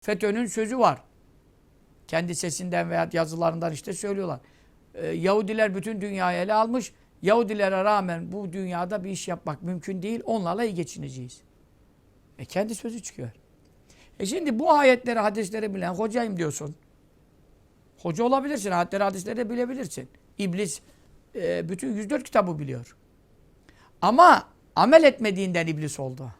FETÖ'nün sözü var. Kendi sesinden veya yazılarından işte söylüyorlar. Ee, Yahudiler bütün dünyayı ele almış. Yahudilere rağmen bu dünyada bir iş yapmak mümkün değil. Onlarla iyi geçineceğiz. E kendi sözü çıkıyor. E şimdi bu ayetleri, hadisleri bilen hocayım diyorsun. Hoca olabilirsin. Ayetleri, hadisleri de bilebilirsin. İblis e, bütün 104 kitabı biliyor. Ama amel etmediğinden iblis oldu.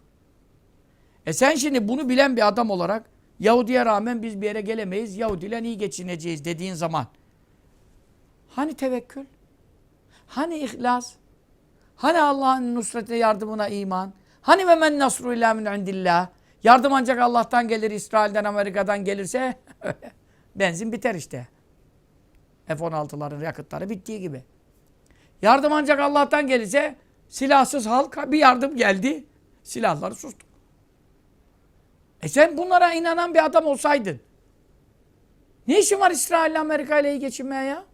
E sen şimdi bunu bilen bir adam olarak Yahudi'ye rağmen biz bir yere gelemeyiz. Yahudi'yle iyi geçineceğiz dediğin zaman. Hani tevekkül? Hani ihlas? Hani Allah'ın nusrete yardımına iman? Hani ve men nasru illa min indillah? Yardım ancak Allah'tan gelir, İsrail'den, Amerika'dan gelirse benzin biter işte. F-16'ların yakıtları bittiği gibi. Yardım ancak Allah'tan gelirse silahsız halk bir yardım geldi. Silahları sustu. E sen bunlara inanan bir adam olsaydın. Ne işin var İsrail Amerika ile iyi geçinmeye ya?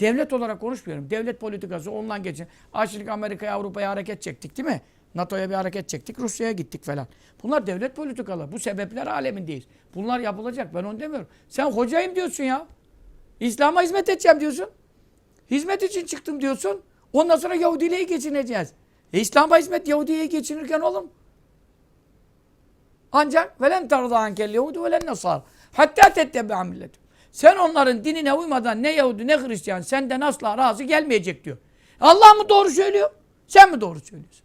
Devlet olarak konuşmuyorum. Devlet politikası ondan geçin. Açlık Amerika'ya Avrupa'ya hareket çektik değil mi? NATO'ya bir hareket çektik. Rusya'ya gittik falan. Bunlar devlet politikaları. Bu sebepler alemindeyiz. Bunlar yapılacak. Ben onu demiyorum. Sen hocayım diyorsun ya. İslam'a hizmet edeceğim diyorsun. Hizmet için çıktım diyorsun. Ondan sonra Yahudi ile iyi geçineceğiz. E İslam'a hizmet Yahudi'ye geçinirken olur mu? Ancak velen tarda ankel Yahudi velen nasar. Hatta tettebe'a milletim. Sen onların dinine uymadan ne Yahudi ne Hristiyan senden asla razı gelmeyecek diyor. Allah mı doğru söylüyor? Sen mi doğru söylüyorsun?